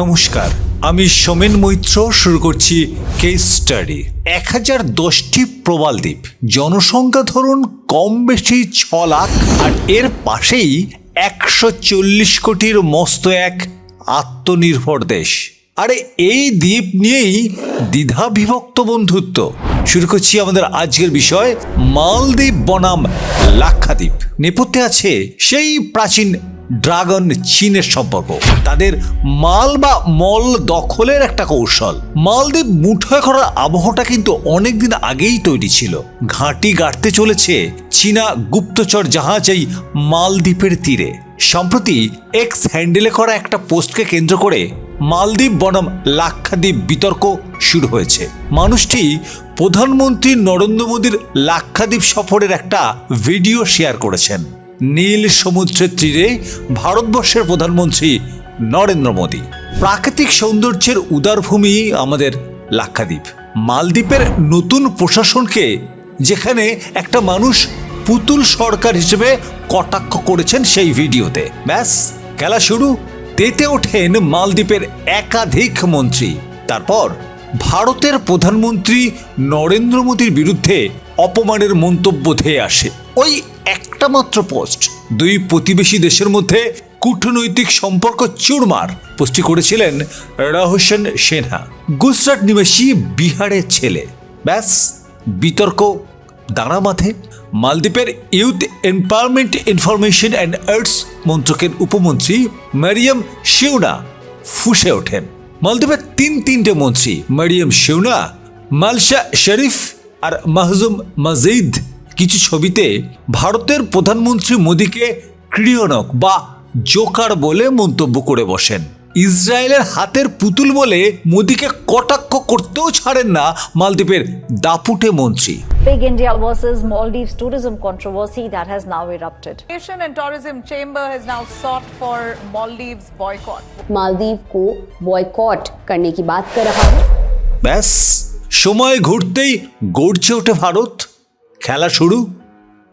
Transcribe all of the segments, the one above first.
নমস্কার, আমি সোমেন মৈত্র, শুরু করছি কেস স্টাডি এক হাজার দশটি প্রবাল দ্বীপ, জনসংখ্যা ধরুন কম বেশি ছ লাখ, আর এর পাশেই একশো চল্লিশ কোটির মস্ত এক আত্মনির্ভর দেশ। আরে এই দ্বীপ নিয়েই দ্বিধা বিভক্ত বন্ধুত্ব। শুরু করছি আমাদের আজকের বিষয়, মালদ্বীপ বনাম লাক্ষাদ্বীপ। নেপথ্যে আছে সেই প্রাচীন ড্রাগন চীনের সম্পর্ক। তাদের মাল বা মল দখলের একটা কৌশল। মালদ্বীপ মুঠোয় করার আবহটা কিন্তু অনেকদিন আগেই তৈরি ছিল। ঘাঁটি গাড়তে চলেছে চীনা গুপ্তচর জাহাজ এই মালদ্বীপের তীরে। সম্প্রতি এক্স হ্যান্ডেলে করা একটা পোস্টকে কেন্দ্র করে মালদ্বীপ বনাম লাক্ষাদ্বীপ বিতর্ক শুরু হয়েছে। মানুষটি প্রধানমন্ত্রী নরেন্দ্র মোদীর লাক্ষাদ্বীপ সফরের একটা ভিডিও শেয়ার করেছেন। নীল সমুদ্রের তীরে ভারতবর্ষের প্রধানমন্ত্রী নরেন্দ্র মোদী। প্রাকৃতিক সৌন্দর্যের উদারভূমি আমাদের লাক্ষাদ্বীপ। মালদ্বীপের নতুন প্রশাসনকে যেখানে একটা মানুষ পুতুল সরকার হিসেবে কটাক্ষ করেছেন সেই ভিডিওতে। ব্যাস, খেলা শুরু। তেতে ওঠেন মালদ্বীপের একাধিক মন্ত্রী। তারপর ভারতের প্রধানমন্ত্রী নরেন্দ্র মোদীর বিরুদ্ধে অপমানের মন্তব্য ধেয়ে আসে। ওই একটা মাত্র পোস্ট। দুই প্রতিবেশী দেশের মধ্যে কূটনৈতিক সম্পর্ক চুরমার, পোস্টটি করেছিলেন রহসেন সেনহা। গুজরাট নিবাসী বিহারের ছেলে। ব্যাস, বিতর্ক দাঁড়া মাথে মালদ্বীপের youth empowerment information and arts মন্ত্রকের উপমন্ত্রী মারিয়াম শিউনা ফুসে ওঠেন। মালদ্বীপের তিন তিনটে মন্ত্রী মারিয়াম শিউনা, মালশা শরীফ আর মাহজুম মাজিদ কিছু ছবিতে ভারতের প্রধানমন্ত্রী মোদীকে ক্রিয়নক বা জোকার বলে মন্তব্য করে বসেন ইসরায়েলের হাতের পুতুল বলে মোদীকে কটাক্ষ করতেও ছাড়েন না মালদ্বীপের দাপুটে মন্ত্রী Big India versus Maldives tourism controversy that has now erupted. Nation and Tourism Chamber has now sought for Maldives boycott. Maldives को बॉयकॉट करने की बात कर रहा है ব্যাস সময় ঘুরতেই গড়ছে ওঠে ভারত খেলা শুরু।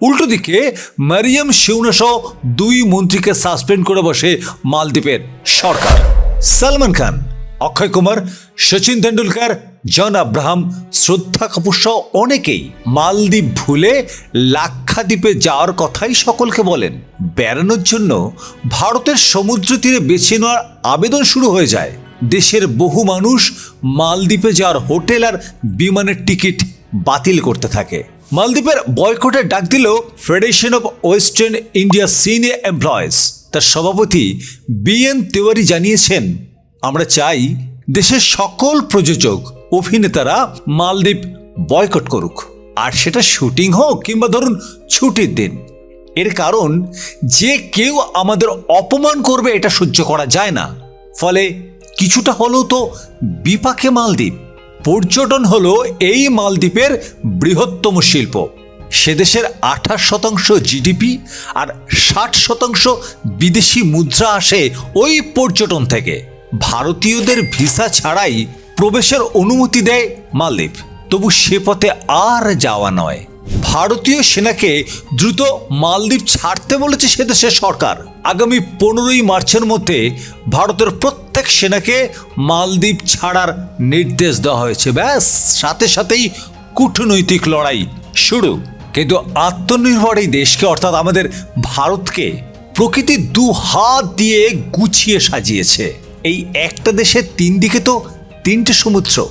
উল্টো দিকে মারিয়াম শিউনা সহ দুই মন্ত্রীকে সাসপেন্ড করে বসে মালদ্বীপের সরকার। সালমান খান, অক্ষয় কুমার সচিন তেন্ডুলকার, জন আব্রাহাম, শ্রদ্ধা কাপুর সহ অনেকেই মালদ্বীপ ভুলে লাক্ষাদ্বীপে যাওয়ার কথাই সকলকে বলেন। বেড়ানোর জন্য ভারতের সমুদ্র তীরে বেছে নেওয়ার আবেদন শুরু হয়ে যায়। দেশের বহু মানুষ মালদ্বীপে যাওয়ার হোটেল আর বিমানের টিকিট বাতিল করতে থাকে। মালদ্বীপের বয়কটের ডাক দিল federation of western India senior employees তার সভাপতি বি এন তিওয়ারি জানিয়েছেন, আমরা চাই দেশের সকল প্রযোজক, অভিনেতারা মালদ্বীপ বয়কট করুক। আর সেটা শুটিং হোক কিংবা ধরুন ছুটির দিন। এর কারণ, যে কেউ আমাদের অপমান করবে এটা সহ্য করা যায় না। ফলে কিছুটা হলেও তো বিপাকে মালদ্বীপ। পর্যটন হল এই মালদ্বীপের বৃহত্তম শিল্প। সেদেশের আঠাশ শতাংশ জিডিপি আর ষাট শতাংশ বিদেশি মুদ্রা আসে ওই পর্যটন থেকে। ভারতীয়দের ভিসা ছাড়াই প্রবেশের অনুমতি দেয় মালদ্বীপ। তবু সে পথে আর যাওয়া নয়। ভারতীয় সেনাকে দ্রুত মালদ্বীপ ছাড়তে বলেছে সে দেশের সরকার। আগামী পনেরোই মার্চের মধ্যে ভারতের প্রত্যেক সেনাকে মালদ্বীপ ছাড়ার নির্দেশ দেওয়া হয়েছে। ব্যাস, সাথে সাথেই কূটনৈতিক লড়াই শুরু। কিন্তু আত্মনির্ভর এই দেশকে, অর্থাৎ আমাদের ভারতকে প্রকৃতি দু হাত দিয়ে গুছিয়ে সাজিয়েছে। এই একটা দেশের তিন দিকে তো তিনটে সমুদ্র।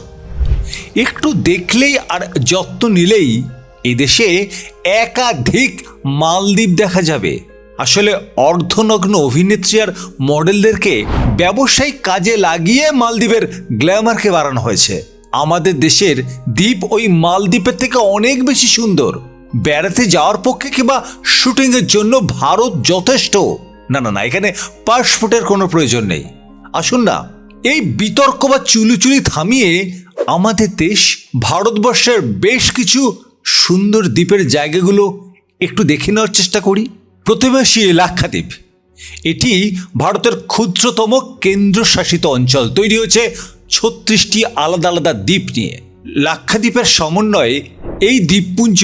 একটু দেখলেই আর যত্ন নিলেই এদেশে একাধিক মালদ্বীপ দেখা যাবে। আসলে অর্ধনগ্ন অভিনেত্রী আর মডেলদেরকে ব্যবসায়িক কাজে লাগিয়ে মালদ্বীপের গ্ল্যামারকে বাড়ানো হয়েছে। আমাদের দেশের দ্বীপ ওই মালদ্বীপের থেকে অনেক বেশি সুন্দর। বেড়াতে যাওয়ার পক্ষে কিংবা শুটিংয়ের জন্য ভারত যথেষ্ট। না না না, এখানে পাসপোর্টের কোনো প্রয়োজন নেই। আসুন না, এই বিতর্ক বা চুলুচুলি থামিয়ে আমাদের দেশ ভারতবর্ষের বেশ কিছু সুন্দর দ্বীপের জায়গাগুলো একটু দেখে নেওয়ার চেষ্টা করি। প্রতিবেশী লাক্ষাদ্বীপ এটি ভারতের ক্ষুদ্রতম কেন্দ্রশাসিত অঞ্চল। তৈরি হয়েছে ছত্রিশটি আলাদা আলাদা দ্বীপ নিয়ে। লাক্ষাদ্বীপের সমন্বয়ে এই দ্বীপপুঞ্জ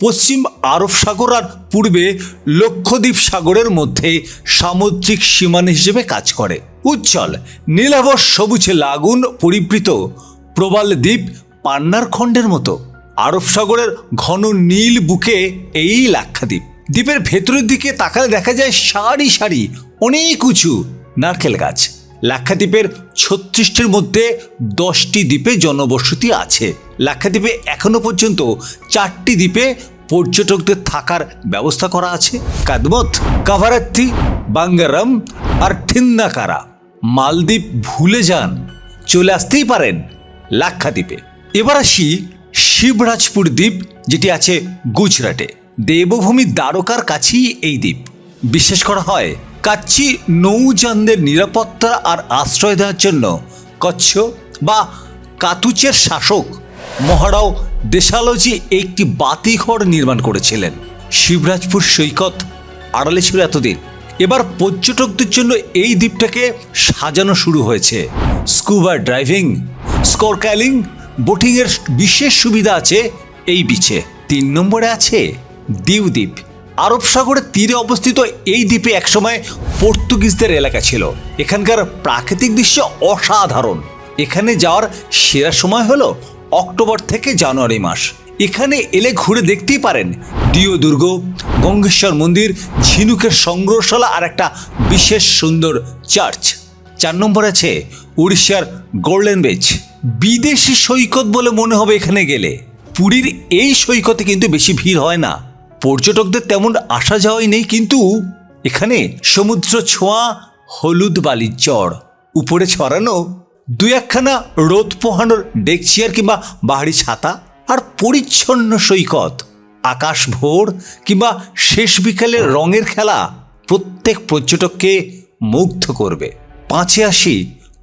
পশ্চিম আরব সাগর আর পূর্বে লক্ষদ্বীপ সাগরের মধ্যে সামুদ্রিক সীমানা হিসেবে কাজ করে। উজ্জ্বল, নীলাভ, সবুজে, লাগুন, পরিবৃত, প্রবাল দ্বীপ পান্নার খণ্ডের মতো। আরব সাগরের ঘন নীল বুকে এই লাক্ষাদ্বীপ। দ্বীপের ভেতরের দিকে তাকালে দেখা যায় সারি সারি অনেক উঁচু নারকেল গাছ। লাক্ষাদ্বীপের ছত্রিশটির মধ্যে দশটি দ্বীপে জনবসতি আছে। লাক্ষাদ্বীপে এখনও পর্যন্ত চারটি দ্বীপে পর্যটকদের থাকার ব্যবস্থা করা আছে। কাদমত, কাভারাত্তি, বাঙ্গারাম আর ঠিন্নাকারা মালদ্বীপ ভুলে যান। চলে আসতেই পারেন লাক্ষাদ্বীপে। এবার আসি শিবরাজপুর দ্বীপ, যেটি আছে গুজরাটে। দেবভূমি দ্বারকার কাছেই এই দ্বীপ। বিশ্বাস করা হয় কাচ্চি নৌযানদের নিরাপত্তা আর আশ্রয় দেওয়ার জন্য। কচ্ছ বা কাতুচের শাসক মহারাও দেশালজি একটি বাতিঘর নির্মাণ করেছিলেন। শিবরাজপুর সৈকত আড়ালে ছিল এতদিন। এবার পর্যটকদের জন্য এই দ্বীপটাকে সাজানো শুরু হয়েছে। স্কুবা ড্রাইভিং স্করক্যালিং বোটিংয়ের বিশেষ সুবিধা আছে এই বিচে। তিন নম্বরে আছে দিউ দ্বীপ আরব সাগরের তীরে অবস্থিত এই দ্বীপে একসময় পর্তুগিজদের এলাকা ছিল। এখানকার প্রাকৃতিক দৃশ্য অসাধারণ। এখানে যাওয়ার সেরা সময় হলো অক্টোবর থেকে জানুয়ারি মাস। এখানে এলে ঘুরে দেখতেই পারেন ডিও দুর্গ, গঙ্গেশ্বর মন্দির, ঝিনুকের সংগ্রহশালা আর একটা বিশেষ সুন্দর চার্চ। চার নম্বর আছে উড়িষ্যার গোল্ডেন বেচ বিদেশি সৈকত বলে মনে হবে এখানে গেলে। পুরীর এই সৈকতে কিন্তু বেশি ভিড় হয় না। পর্যটকদের তেমন আসা যাওয়াই নেই, কিন্তু এখানে সমুদ্র ছোঁয়া, হলুদ বালির চড় উপরে ছড়ানো দু একখানা রোদ পোহানোর ডেক চেয়ার কিংবা বাহারি ছাতা আর পরিচ্ছন্ন সৈকত, আকাশ ভোর কিংবা শেষ বিকালের রঙের খেলা প্রত্যেক পর্যটককে মুগ্ধ করবে। পাঁচে আসি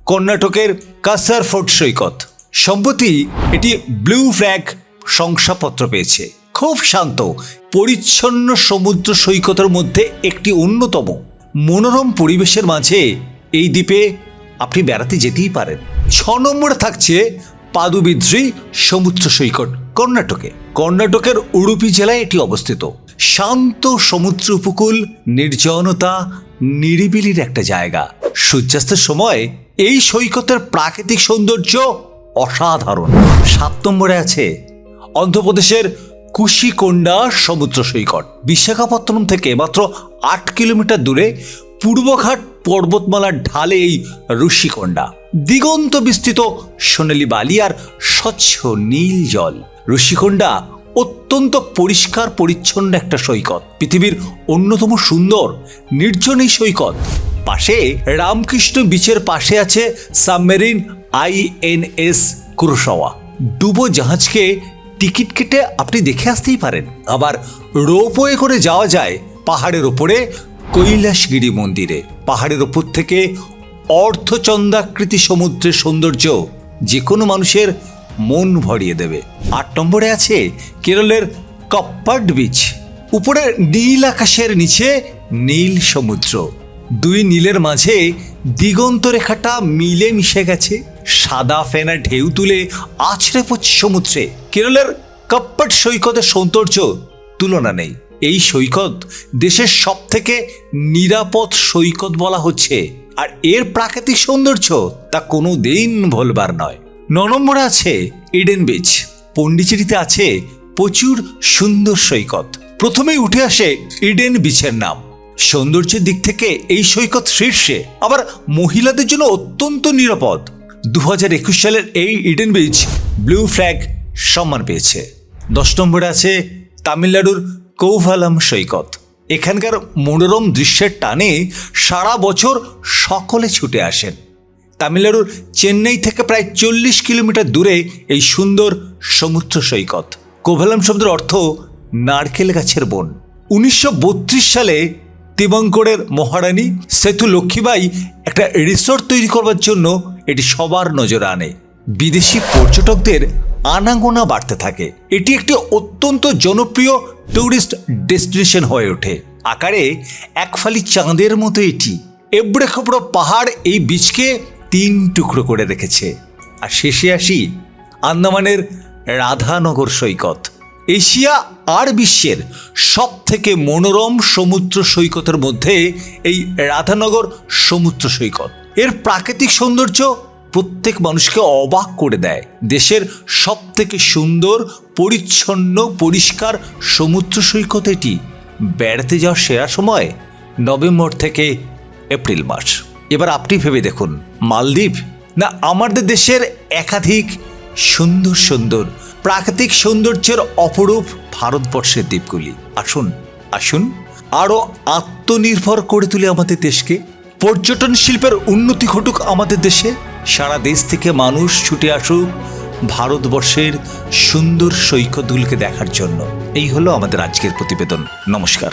কর্ণাটকের কাসার ফোর্ট সৈকত। সম্প্রতি এটি ব্লু ফ্ল্যাগ শংসাপত্র পেয়েছে। খুব শান্ত, পরিচ্ছন্ন সমুদ্র সৈকতের মধ্যে একটি অন্যতম। মনোরম পরিবেশের মাঝে এই দ্বীপে আপনি বেড়াতে যেতেই পারেন। ছ নম্বরে থাকছে পাদুবিদ্রি সমুদ্র সৈকত, কর্ণাটকে। কর্ণাটকের উডুপি জেলায় এটি অবস্থিত। শান্ত সমুদ্র উপকূল, নির্জনতা, নিরিবিলির একটা জায়গা। সূর্যাস্তের সময় এই সৈকতের প্রাকৃতিক সৌন্দর্য অসাধারণ। সাত নম্বরে আছে অন্ধ্রপ্রদেশের কুশিকোন্ডা সমুদ্র সৈকত। বিশাখাপত্তনম থেকে মাত্র আট কিলোমিটার দূরে পূর্বঘাট পর্বতমালার ঢালে এই ঋষিকোন্ডা। দিগন্ত বিস্তৃত সোনালি বালি আর স্বচ্ছ নীল জল। ঋষিকোন্ডা অত্যন্ত পরিষ্কার, পরিচ্ছন্ন একটা সৈকত। পৃথিবীর অন্যতম সুন্দর, নির্জন এই সৈকত। পাশে রামকৃষ্ণ বিচের পাশে আছে সাবমেরিন আইএনএস কুরুসাওয়া ডুবো জাহাজকে টিকিট কেটে আপনি দেখে আসতেই পারেন। আবার রোপওয়ে করে যাওয়া যায় পাহাড়ের ওপরে কৈলাসগিরি মন্দিরে। পাহাড়ের ওপর থেকে অর্ধচন্দ্রাকৃতি সমুদ্রের সৌন্দর্য যে কোনো মানুষের মন ভরিয়ে দেবে। আট নম্বরে আছে কেরলের কপ্পাড বিচ। উপরে নীল আকাশের নিচে নীল সমুদ্র। দুই নীলের মাঝে দিগন্ত রেখাটা মিলে মিশে গেছে। সাদা ফেনা ঢেউ তুলে আছড়ে পড়ছে সমুদ্রে। কেরলের কপ্পাট সৈকতের সৌন্দর্য তুলনা নেই। এই সৈকত দেশের সব থেকে নিরাপদ সৈকত বলা হচ্ছে। আর এর প্রাকৃতিক সৌন্দর্য তা কোনো দিন ভোলবার নয়। ন নম্বরে আছে ইডেন বিচ পন্ডিচেরিতে আছে প্রচুর সুন্দর সৈকত। প্রথমেই উঠে আসে ইডেন বিচের নাম। সৌন্দর্যের দিক থেকে এই সৈকত শীর্ষে। আবার মহিলাদের জন্য অত্যন্ত নিরাপদ। দু হাজার একুশ সালের এই ইডেন বিচ ব্লু ফ্ল্যাগ সম্মান পেয়েছে। দশ নম্বরে আছে তামিলনাড়ুর কৌভালাম সৈকত। এখানকার মনোরম দৃশ্যের টানে সারা বছর সকলে ছুটে আসেন। তামিলনাড়ুর চেন্নাই থেকে প্রায় চল্লিশ কিলোমিটার দূরে এই সুন্দর সমুদ্র সৈকত। কোভালাম শব্দের অর্থ নারকেল গাছের বন। উনিশশো বত্রিশ সালে তিবঙ্করের মহারানী সেতু লক্ষ্মীবাই একটা রিসোর্ট তৈরি করবার জন্য এটি সবার নজরে আনে। বিদেশি পর্যটকদের আনাগোনা বাড়তে থাকে। এটি একটি অত্যন্ত জনপ্রিয় ট্যুরিস্ট ডেস্টিনেশন হয়ে ওঠে। আকারে এক ফালি চাঁদের মতো এটি। এবড়ে খবড়ো পাহাড় এই বীজকে তিন টুকরো করে রেখেছে। আর শেষে আসি আন্দামানের রাধানগর সৈকত। এশিয়া আর বিশ্বের সব থেকে মনোরম সমুদ্র সৈকতের মধ্যে এই রাধানগর সমুদ্র সৈকত। এর প্রাকৃতিক সৌন্দর্য প্রত্যেক মানুষকে অবাক করে দেয়। দেশের সব থেকে সুন্দর, পরিচ্ছন্ন, পরিষ্কার সমুদ্র সৈকত এটি। বেড়াতে যাওয়ার সেরা সময় নভেম্বর থেকে এপ্রিল মাস। এবার আপনি ভেবে দেখুন, মালদ্বীপ না আমাদের দেশের একাধিক সুন্দর সুন্দর প্রাকৃতিক সৌন্দর্যের অপরূপ ভারতবর্ষের দ্বীপগুলি। আসুন আসুন, আরও আত্মনির্ভর করে তুলে আমাদের দেশকে। পর্যটন শিল্পের উন্নতি ঘটুক আমাদের দেশে। সারা দেশ থেকে মানুষ ছুটে আসুক ভারতবর্ষের সুন্দর সৈকতগুলিকে দেখার জন্য। এই হলো আমাদের আজকের প্রতিবেদন। নমস্কার।